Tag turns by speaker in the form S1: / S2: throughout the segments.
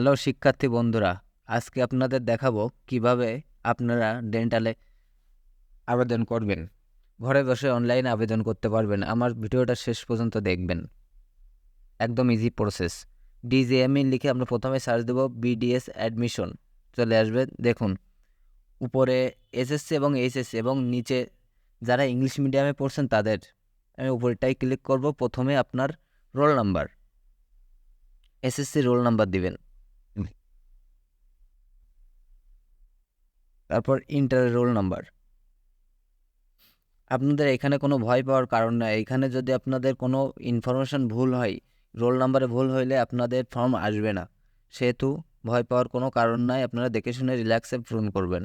S1: Hello শিক্ষার্থী বন্ধুরা, আজকে আপনাদের দেখাবো কীভাবে আপনারা ডেন্টালে আবেদন করবেন। ঘরে বসে অনলাইনে আবেদন করতে পারবেন। আমার ভিডিওটা শেষ পর্যন্ত দেখবেন। একদম ইজি প্রসেস ডিজিএমই লিখে আমরা প্রথমে সার্চ দেবো বিডিএস অ্যাডমিশন চলে আসবে, দেখুন। উপরে এসএসসি এবং এইচএসসি এবং নিচে যারা ইংলিশ মিডিয়ামে পড়ছেন তাদের আমি উপরটাই ক্লিক করব। প্রথমে আপনার roll number SSC roll number দিবেন। তারপর ইন্টার রোল নাম্বার আপনাদের এখানে কোনো ভয় পাওয়ার কারণ নাই। এখানে যদি আপনাদের কোনো ইনফরমেশন ভুল হয় রোল নাম্বারে ভুল হইলে আপনাদের ফর্ম আসবে না। সেহেতু ভয় পাওয়ার কোনো কারণ নাই। আপনারা দেখে শুনে রিল্যাক্সে পূরণ করবেন।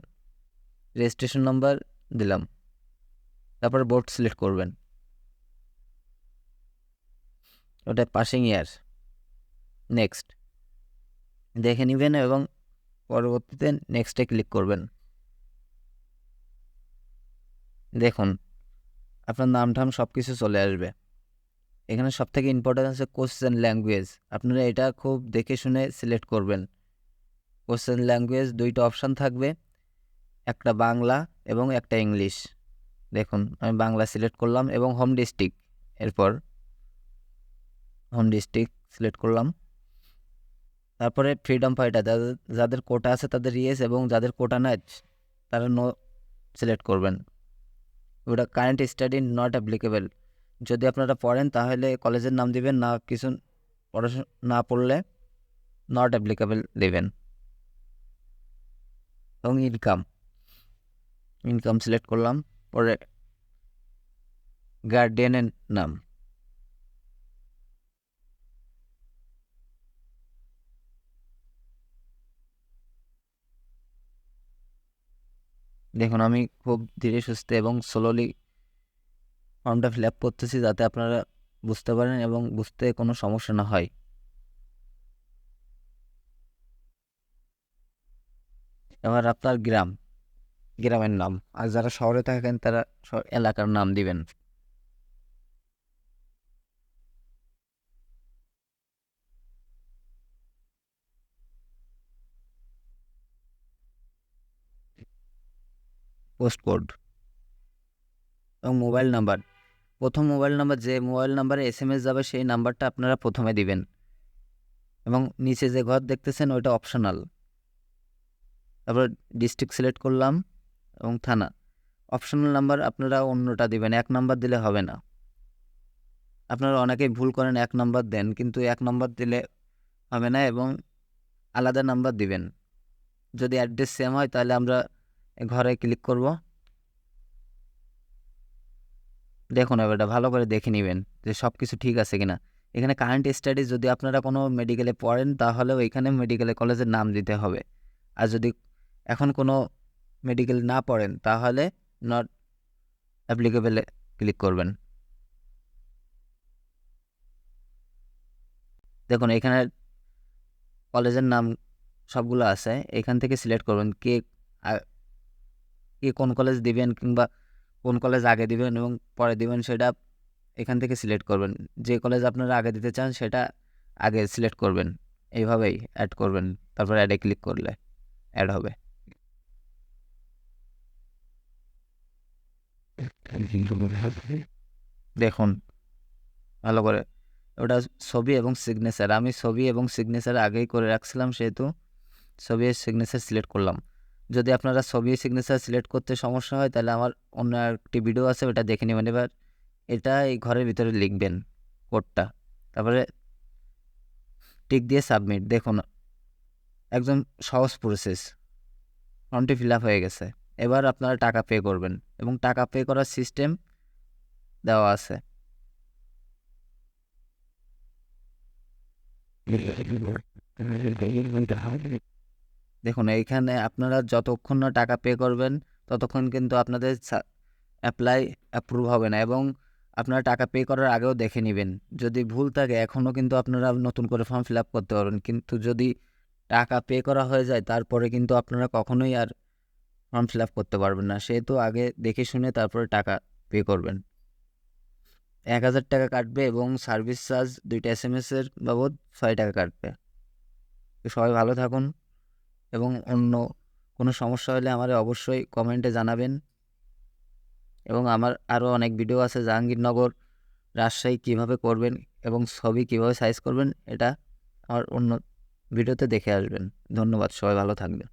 S1: রেজিস্ট্রেশন নাম্বার দিলাম। তারপর বোর্ড সিলেক্ট করবেন। ওটা পাসিং ইয়ার নেক্সট দেখে নেবেন এবং পরবর্তীতে নেক্সটে ক্লিক করবেন। দেখুন, আপনার নাম ঠাম সব কিছু চলে আসবে। এখানে সব থেকে ইম্পর্টেন্ট আছে কোশ্চেন ল্যাঙ্গুয়েজ আপনারা এটা খুব দেখে শুনে সিলেক্ট করবেন। কোশ্চেন ল্যাঙ্গুয়েজ দুইটা অপশান থাকবে, একটা বাংলা এবং একটা ইংলিশ দেখুন, আমি বাংলা সিলেক্ট করলাম এবং হোম ডিস্ট্রিক্ট এরপর হোম ডিস্ট্রিক্ট সিলেক্ট করলাম। তারপরে ফ্রিডম ফাইটার যাদের যাদের কোটা আছে তাদের ইয়েস এবং যাদের কোটা নাই, তারা নো সিলেক্ট করবেন। ওটা কারেন্ট স্টাডি নট অ্যাপ্লিকেবল যদি আপনারা পড়েন, তাহলে কলেজের নাম দিবেন, না কিছু পড়াশোনা না পড়লে নট অ্যাপ্লিকেবল দেবেন। এবং ইনকাম ইনকাম সিলেক্ট করলাম, পরে গার্ডিয়ানের নাম। দেখুন, আমি খুব ধীরে সুস্থে এবং স্লোলি ফর্মটা ফিল আপ করতেছি যাতে আপনারা বুঝতে পারেন এবং বুঝতে কোনো সমস্যা না হয়। এবার আপনার গ্রাম, গ্রামের নাম। আর যারা শহরে থাকেন, তারা এলাকার নাম দিবেন। পোস্ট কোড এবং মোবাইল নাম্বার প্রথম মোবাইল নাম্বার যে মোবাইল নাম্বারে এস এম এস যাবে, সেই নাম্বারটা আপনারা প্রথমে দিবেন। এবং নিচে যে ঘর দেখতেছেন, ওইটা অপশনাল তারপর ডিস্ট্রিক্ট সিলেক্ট করলাম এবং থানা। অপশনাল নাম্বার আপনারা অন্যটা দিবেন, এক নাম্বার দিলে হবে না। আপনারা অনেকেই ভুল করেন, এক নাম্বার দেন, কিন্তু এক নাম্বার দিলে হবে না এবং আলাদা নাম্বার দিবেন। যদি অ্যাড্রেস সেম হয়, তাহলে আমরা ঘরে ক্লিক করব। দেখুন এবার এটা ভালো করে দেখে নেবেন যে সব কিছু ঠিক আছে কিনা। এখানে কারেন্ট স্টাডিজ যদি আপনারা কোনো মেডিকেলে পড়েন তাহলেও এখানে মেডিকেলে কলেজের নাম দিতে হবে। আর যদি এখন কোনো মেডিকেল না পড়েন তাহলে নট অ্যাপ্লিকেবলে ক্লিক করবেন। দেখুন এখানে কলেজের নাম সবগুলো আছে, এখান থেকে সিলেক্ট করবেন কে কে কোন কলেজ দিবেন কিংবা কোন কলেজ আগে দিবেন এবং পরে দিবেন সেটা এখান থেকে সিলেক্ট করবেন। যে কলেজ আপনারা আগে দিতে চান সেটা আগে সিলেক্ট করবেন। এইভাবেই অ্যাড করবেন। তারপর অ্যাডে ক্লিক করলে অ্যাড হবে। দেখুন, ভালো করে। ওটা ছবি এবং সিগনেচার আমি ছবি এবং সিগনেচার আগেই করে রাখছিলাম, সেহেতু ছবি সিগনেচার সিলেক্ট করলাম। যদি আপনারা ছবি সিগনেচার সিলেক্ট করতে সমস্যা হয়, তাহলে আমার অন্য একটি ভিডিও আছে, ওটা দেখে নেবেন। এবার এটা এই ঘরের ভিতরে লিখবেন কোডটা তারপরে টিক দিয়ে সাবমিট দেখুন, একদম সহজ প্রসেস ফর্মটি ফিল আপ হয়ে গেছে। এবার আপনারা টাকা পে করবেন এবং টাকা পে করার সিস্টেম দেওয়া আছে। দেখুন, এইখানে আপনারা যতক্ষণ না টাকা পে করবেন, ততক্ষণ কিন্তু আপনাদের অ্যাপ্লাই অ্যাপ্রুভ হবে না এবং আপনারা টাকা পে করার আগেও দেখে নেবেন। যদি ভুল থাকে, এখনও কিন্তু আপনারা নতুন করে ফর্ম ফিল আপ করতে পারবেন। কিন্তু যদি টাকা পে করা হয়ে যায়, তারপরে কিন্তু আপনারা কখনোই আর ফর্ম ফিল আপ করতে পারবেন না। সেহেতু আগে দেখে শুনে তারপরে টাকা পে করবেন। এক হাজার টাকা কাটবে এবং সার্ভিস চার্জ দুইটা এস এম এসের বাবদ ছয় টাকা কাটবে। সবাই ভালো থাকুন। এবং অন্য কোনো সমস্যা হলে আমারে অবশ্যই কমেন্টে জানাবেন। এবং আমার আরও অনেক ভিডিও আছে জাহাঙ্গীরনগর, রাজশাহী কীভাবে করবেন এবং ছবি কীভাবে সাইজ করবেন, এটা আমার অন্য ভিডিওতে দেখে আসবেন। ধন্যবাদ, সবাই ভালো থাকবেন।